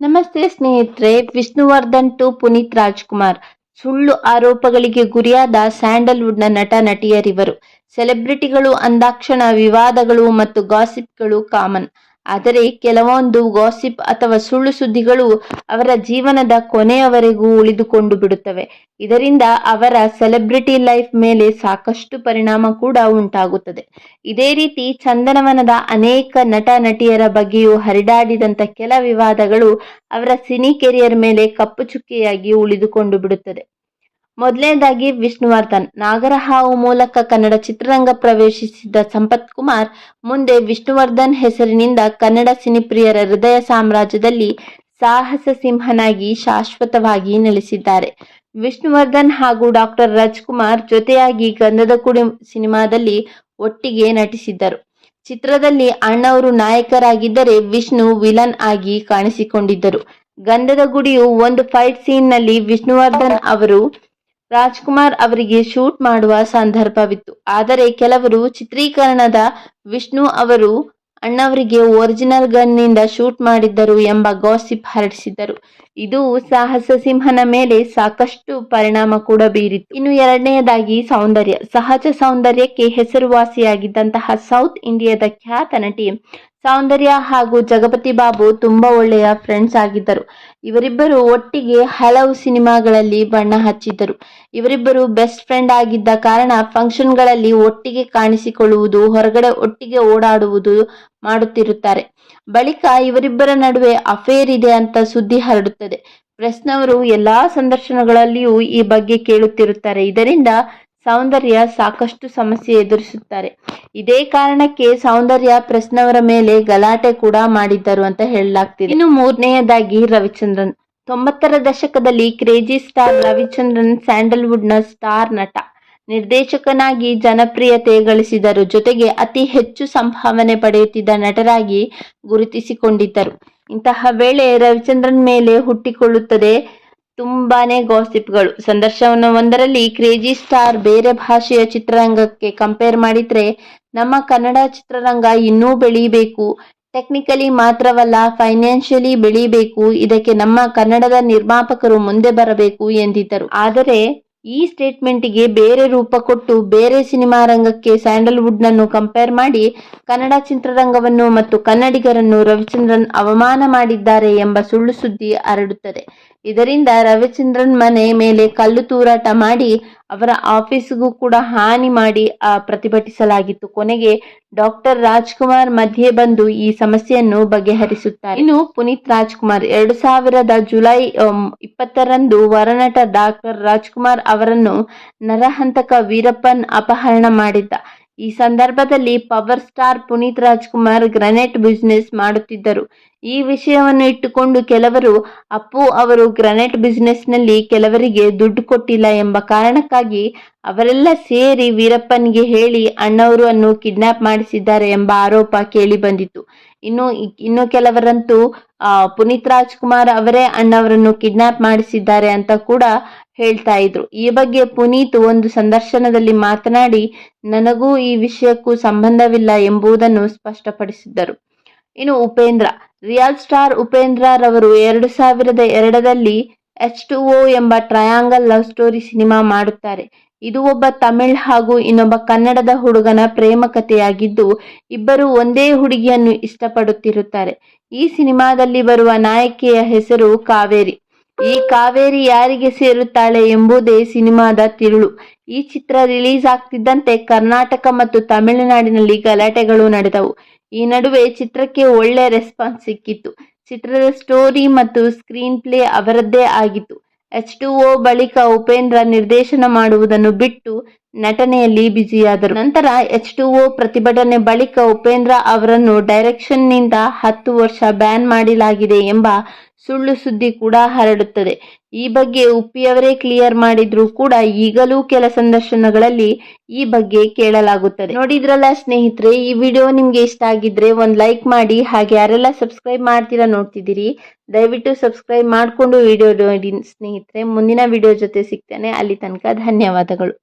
ನಮಸ್ತೆ ಸ್ನೇಹಿತರೆ, ವಿಷ್ಣುವರ್ಧನ್ ಟು ಪುನೀತ್ ರಾಜ್ಕುಮಾರ್. ಸುಳ್ಳು ಆರೋಪಗಳಿಗೆ ಗುರಿಯಾದ ಸ್ಯಾಂಡಲ್ವುಡ್ನ ನಟ, ನಟಿಯರಿವರು. ಸೆಲೆಬ್ರಿಟಿಗಳು, ಅಂದಾಕ್ಷಣ, ವಿವಾದಗಳು ಮತ್ತು ಗಾಸಿಪ್ಗಳು ಕಾಮನ್. ಆದರೆ ಕೆಲವೊಂದು ಗಾಸಿಪ್ ಅಥವಾ ಸುಳ್ಳು ಸುದ್ದಿಗಳು ಅವರ ಜೀವನದ ಕೊನೆಯವರೆಗೂ ಉಳಿದುಕೊಂಡು ಬಿಡುತ್ತವೆ. ಇದರಿಂದ ಅವರ ಸೆಲೆಬ್ರಿಟಿ ಲೈಫ್ ಮೇಲೆ ಸಾಕಷ್ಟು ಪರಿಣಾಮ ಕೂಡ ಉಂಟಾಗುತ್ತದೆ. ಇದೇ ರೀತಿ ಚಂದನವನದ ಅನೇಕ ನಟ ನಟಿಯರ ಬಗ್ಗೆಯೂ ಹರಿದಾಡಿದಂಥ ಕೆಲ ವಿವಾದಗಳು ಅವರ ಸಿನಿ ಕೆರಿಯರ್ ಮೇಲೆ ಕಪ್ಪು ಚುಕ್ಕೆಯಾಗಿ ಉಳಿದುಕೊಂಡು ಬಿಡುತ್ತದೆ. ಮೊದಲನೇದಾಗಿ ವಿಷ್ಣುವರ್ಧನ್. ನಾಗರಹಾವು ಮೂಲಕ ಕನ್ನಡ ಚಿತ್ರರಂಗ ಪ್ರವೇಶಿಸಿದ್ದ ಸಂಪತ್ ಕುಮಾರ್, ಮುಂದೆ ವಿಷ್ಣುವರ್ಧನ್ ಹೆಸರಿನಿಂದ ಕನ್ನಡ ಸಿನಿಪ್ರಿಯರ ಹೃದಯ ಸಾಮ್ರಾಜ್ಯದಲ್ಲಿ ಸಾಹಸ ಸಿಂಹನಾಗಿ ಶಾಶ್ವತವಾಗಿ ನೆಲೆಸಿದ್ದಾರೆ. ವಿಷ್ಣುವರ್ಧನ್ ಹಾಗೂ ಡಾಕ್ಟರ್ ರಾಜ್ಕುಮಾರ್ ಜೊತೆಯಾಗಿ ಗಂಧದ ಕುಡಿ ಸಿನಿಮಾದಲ್ಲಿ ಒಟ್ಟಿಗೆ ನಟಿಸಿದ್ದರು. ಚಿತ್ರದಲ್ಲಿ ಅಣ್ಣವರು ನಾಯಕರಾಗಿದ್ದರೆ ವಿಷ್ಣು ವಿಲನ್ ಆಗಿ ಕಾಣಿಸಿಕೊಂಡಿದ್ದರು. ಗಂಧದ ಗುಡಿಯು ಒಂದು ಫೈಟ್ ಸೀನ್ನಲ್ಲಿ ವಿಷ್ಣುವರ್ಧನ್ ಅವರು ರಾಜ್ಕುಮಾರ್ ಅವರಿಗೆ ಶೂಟ್ ಮಾಡುವ ಸಂದರ್ಭವಿತ್ತು. ಆದರೆ ಕೆಲವರು ಚಿತ್ರೀಕರಣದ ವಿಷ್ಣು ಅವರು ಅಣ್ಣವರಿಗೆ ಒರಿಜಿನಲ್ ಗನ್ನಿಂದ ಶೂಟ್ ಮಾಡಿದ್ದರು ಎಂಬ ಗಾಸಿಪ್ ಹರಡಿಸಿದ್ದರು. ಇದು ಸಾಹಸ ಸಿಂಹನ ಮೇಲೆ ಸಾಕಷ್ಟು ಪರಿಣಾಮ ಕೂಡ ಬೀರಿತು ಇನ್ನು ಎರಡನೆಯದಾಗಿ ಸೌಂದರ್ಯ. ಸಹಜ ಸೌಂದರ್ಯಕ್ಕೆ ಹೆಸರುವಾಸಿಯಾಗಿದ್ದಂತಹ ಸೌತ್ ಇಂಡಿಯಾದ ಖ್ಯಾತ ನಟಿ ಸೌಂದರ್ಯ ಹಾಗೂ ಜಗಪತಿ ಬಾಬು ತುಂಬಾ ಒಳ್ಳೆಯ ಫ್ರೆಂಡ್ಸ್ ಆಗಿದ್ದರು. ಇವರಿಬ್ಬರು ಒಟ್ಟಿಗೆ ಹಲವು ಸಿನಿಮಾಗಳಲ್ಲಿ ಬಣ್ಣ ಹಚ್ಚಿದ್ದರು. ಇವರಿಬ್ಬರು ಬೆಸ್ಟ್ ಫ್ರೆಂಡ್ ಆಗಿದ್ದ ಕಾರಣ ಫಂಕ್ಷನ್ಗಳಲ್ಲಿ ಒಟ್ಟಿಗೆ ಕಾಣಿಸಿಕೊಳ್ಳುವುದು, ಹೊರಗಡೆ ಒಟ್ಟಿಗೆ ಓಡಾಡುವುದು ಮಾಡುತ್ತಿರುತ್ತಾರೆ. ಬಳಿಕ ಇವರಿಬ್ಬರ ನಡುವೆ ಅಫೇರ್ ಇದೆ ಅಂತ ಸುದ್ದಿ ಹರಡುತ್ತದೆ. ಪ್ರೆಸ್ನವರು ಎಲ್ಲಾ ಸಂದರ್ಶನಗಳಲ್ಲಿಯೂ ಈ ಬಗ್ಗೆ ಕೇಳುತ್ತಿರುತ್ತಾರೆ. ಇದರಿಂದ ಸೌಂದರ್ಯ ಸಾಕಷ್ಟು ಸಮಸ್ಯೆ ಎದುರಿಸುತ್ತಾರೆ. ಇದೇ ಕಾರಣಕ್ಕೆ ಸೌಂದರ್ಯ ಪ್ರಶ್ನವರ ಮೇಲೆ ಗಲಾಟೆ ಕೂಡ ಮಾಡಿದ್ದರು ಅಂತ ಹೇಳಲಾಗ್ತಿದೆ. ಇನ್ನು ಮೂರನೆಯದಾಗಿ ರವಿಚಂದ್ರನ್. ತೊಂಬತ್ತರ ದಶಕದಲ್ಲಿ ಕ್ರೇಜಿ ಸ್ಟಾರ್ ರವಿಚಂದ್ರನ್ ಸ್ಯಾಂಡಲ್ವುಡ್ನ ಸ್ಟಾರ್ ನಟ, ನಿರ್ದೇಶಕನಾಗಿ ಜನಪ್ರಿಯತೆ ಗಳಿಸಿದರು. ಜೊತೆಗೆ ಅತಿ ಹೆಚ್ಚು ಸಂಭಾವನೆ ಪಡೆಯುತ್ತಿದ್ದ ನಟರಾಗಿ ಗುರುತಿಸಿಕೊಂಡಿದ್ದರು. ಇಂತಹ ವೇಳೆ ರವಿಚಂದ್ರನ್ ಮೇಲೆ ಹುಟ್ಟಿಕೊಳ್ಳುತ್ತದೆ ತುಂಬಾನೇ ಗಾಸಿಪ್ಗಳು ಸಂದರ್ಶನವೊಂದರಲ್ಲಿ ಕ್ರೇಜಿ ಸ್ಟಾರ್ ಬೇರೆ ಭಾಷೆಯ ಚಿತ್ರರಂಗಕ್ಕೆ ಕಂಪೇರ್ ಮಾಡಿದ್ರೆ ನಮ್ಮ ಕನ್ನಡ ಚಿತ್ರರಂಗ ಇನ್ನೂ ಬೆಳೀಬೇಕು. ಟೆಕ್ನಿಕಲಿ ಮಾತ್ರವಲ್ಲ ಫೈನಾನ್ಷಿಯಲಿ ಬೆಳೀಬೇಕು. ಇದಕ್ಕೆ ನಮ್ಮ ಕನ್ನಡದ ನಿರ್ಮಾಪಕರು ಮುಂದೆ ಬರಬೇಕು ಎಂದಿದ್ದರು. ಆದರೆ ಈ ಸ್ಟೇಟ್ಮೆಂಟಿಗೆ ಬೇರೆ ರೂಪ ಕೊಟ್ಟು ಬೇರೆ ಸಿನಿಮಾ ರಂಗಕ್ಕೆ ಸ್ಯಾಂಡಲ್ವುಡ್ ನನ್ನು ಕಂಪೇರ್ ಮಾಡಿ ಕನ್ನಡ ಚಿತ್ರರಂಗವನ್ನು ಮತ್ತು ಕನ್ನಡಿಗರನ್ನು ರವಿಚಂದ್ರನ್ ಅವಮಾನ ಮಾಡಿದ್ದಾರೆ ಎಂಬ ಸುಳ್ಳು ಸುದ್ದಿ ಹರಡುತ್ತದೆ. ಇದರಿಂದ ರವಿಚಂದ್ರನ್ ಮನೆ ಮೇಲೆ ಕಲ್ಲು ತೂರಾಟ ಮಾಡಿ ಅವರ ಆಫೀಸ್ಗೂ ಕೂಡ ಹಾನಿ ಮಾಡಿ, ಆ, ಪ್ರತಿಭಟಿಸಲಾಗಿತ್ತು. ಕೊನೆಗೆ ಡಾಕ್ಟರ್ ರಾಜ್ಕುಮಾರ್ ಮಧ್ಯೆ ಬಂದು ಈ ಸಮಸ್ಯೆಯನ್ನು ಬಗೆಹರಿಸುತ್ತಾರೆ. ಇನ್ನು ಪುನೀತ್ ರಾಜ್ಕುಮಾರ್ ಎರಡು ಸಾವಿರದ ಜುಲೈ ಇಪ್ಪತ್ತರಂದು ವರನಟ ಡಾಕ್ಟರ್ ರಾಜ್ಕುಮಾರ್ ಅವರನ್ನು ನರಹಂತಕ ವೀರಪ್ಪನ್ ಅಪಹರಣ ಮಾಡಿದ್ದ. ಈ ಸಂದರ್ಭದಲ್ಲಿ power star Puneeth Rajkumar granite business ಮಾಡುತ್ತಿದ್ದರು. ಈ ವಿಷಯವನ್ನು ಇಟ್ಟುಕೊಂಡು ಕೆಲವರು, ಅಪ್ಪು, ಅವರು ಗ್ರನೇಟ್ ಬಿಸಿನೆಸ್ನಲ್ಲಿ ಕೆಲವರಿಗೆ ದುಡ್ಡು ಕೊಟ್ಟಿಲ್ಲ ಎಂಬ ಕಾರಣಕ್ಕಾಗಿ ಅವರೆಲ್ಲ ಸೇರಿ ವೀರಪ್ಪನಿಗೆ ಹೇಳಿ ಅಣ್ಣವರನ್ನು ಕಿಡ್ನಾಪ್ ಮಾಡಿಸಿದ್ದಾರೆ ಎಂಬ ಆರೋಪ ಕೇಳಿ ಬಂದಿತ್ತು. ಇನ್ನು ಇನ್ನು ಕೆಲವರಂತೂ ಪುನೀತ್ ರಾಜ್ಕುಮಾರ್ ಅವರೇ ಅಣ್ಣವರನ್ನು ಕಿಡ್ನಾಪ್ ಮಾಡಿಸಿದ್ದಾರೆ ಅಂತ ಕೂಡ ಹೇಳ್ತಾ ಇದ್ರು. ಈ ಬಗ್ಗೆ ಪುನೀತ್ ಒಂದು ಸಂದರ್ಶನದಲ್ಲಿ ಮಾತನಾಡಿ, ನನಗೂ ಈ ವಿಷಯಕ್ಕೂ ಸಂಬಂಧವಿಲ್ಲ ಎಂಬುದನ್ನು ಸ್ಪಷ್ಟಪಡಿಸಿದ್ದರು. ಇನ್ನು ಉಪೇಂದ್ರ ರಿಯಲ್ ಸ್ಟಾರ್ ಉಪೇಂದ್ರ ರವರು ಎರಡು ಸಾವಿರದ ಎರಡರಲ್ಲಿ ಎಚ್ ಟು ಓ ಎಂಬ ಟ್ರಯಾಂಗಲ್ ಲವ್ ಸ್ಟೋರಿ ಸಿನಿಮಾ ಮಾಡುತ್ತಾರೆ. ಇದು ಒಬ್ಬ ತಮಿಳ್ ಹಾಗೂ ಇನ್ನೊಬ್ಬ ಕನ್ನಡದ ಹುಡುಗನ ಪ್ರೇಮ ಕಥೆಯಾಗಿದ್ದು, ಇಬ್ಬರು ಒಂದೇ ಹುಡುಗಿಯನ್ನು ಇಷ್ಟಪಡುತ್ತಿರುತ್ತಾರೆ. ಈ ಸಿನಿಮಾದಲ್ಲಿ ಬರುವ ನಾಯಕಿಯ ಹೆಸರು ಕಾವೇರಿ. ಈ ಕಾವೇರಿ ಯಾರಿಗೆ ಸೇರುತ್ತಾಳೆ ಎಂಬುದೇ ಸಿನಿಮಾದ ತಿರುಳು. ಈ ಚಿತ್ರ ರಿಲೀಸ್ ಆಗ್ತಿದ್ದಂತೆ ಕರ್ನಾಟಕ ಮತ್ತು ತಮಿಳುನಾಡಿನಲ್ಲಿ ಗಲಾಟೆಗಳು ನಡೆದವು. ಈ ನಡುವೆ ಚಿತ್ರಕ್ಕೆ ಒಳ್ಳೆ ರೆಸ್ಪಾನ್ಸ್ ಸಿಕ್ಕಿತ್ತು. ಚಿತ್ರದ ಸ್ಟೋರಿ ಮತ್ತು ಸ್ಕ್ರೀನ್ ಪ್ಲೇ ಅವರದ್ದೇ ಆಗಿತ್ತು. ಎಚ್ ಟು ಓ ಬಳಿಕ ಉಪೇಂದ್ರ ನಿರ್ದೇಶನ ಮಾಡುವುದನ್ನು ಬಿಟ್ಟು ನಟನೆಯಲ್ಲಿ ಬ್ಯುಸಿಯಾದರು. ನಂತರ ಎಚ್ ಟು ಒ ಪ್ರತಿಭಟನೆ ಬಳಿಕ ಉಪೇಂದ್ರ ಅವರನ್ನು ಡೈರೆಕ್ಷನ್ನಿಂದ ಹತ್ತು ವರ್ಷ ಬ್ಯಾನ್ ಮಾಡಲಾಗಿದೆ ಎಂಬ ಸುಳ್ಳು ಸುದ್ದಿ ಕೂಡ ಹರಡುತ್ತದೆ. ಈ ಬಗ್ಗೆ ಉಪ್ಪಿಯವರೇ ಕ್ಲಿಯರ್ ಮಾಡಿದ್ರು ಕೂಡ ಈಗಲೂ ಕೆಲ ಸಂದರ್ಶನಗಳಲ್ಲಿ ಈ ಬಗ್ಗೆ ಕೇಳಲಾಗುತ್ತದೆ. ನೋಡಿದ್ರಲ್ಲ ಸ್ನೇಹಿತರೆ, ಈ ವಿಡಿಯೋ ನಿಮ್ಗೆ ಇಷ್ಟ ಆಗಿದ್ರೆ ಒಂದ್ ಲೈಕ್ ಮಾಡಿ, ಹಾಗೆ ಯಾರೆಲ್ಲ ಸಬ್ಸ್ಕ್ರೈಬ್ ಮಾಡ್ತೀರಾ ನೋಡ್ತಿದ್ದೀರಿ, ದಯವಿಟ್ಟು ಸಬ್ಸ್ಕ್ರೈಬ್ ಮಾಡಿಕೊಂಡು ವಿಡಿಯೋ ನೋಡಿ ಸ್ನೇಹಿತರೆ. ಮುಂದಿನ ವಿಡಿಯೋ ಜೊತೆ ಸಿಗ್ತೇನೆ. ಅಲ್ಲಿ ತನಕ ಧನ್ಯವಾದಗಳು.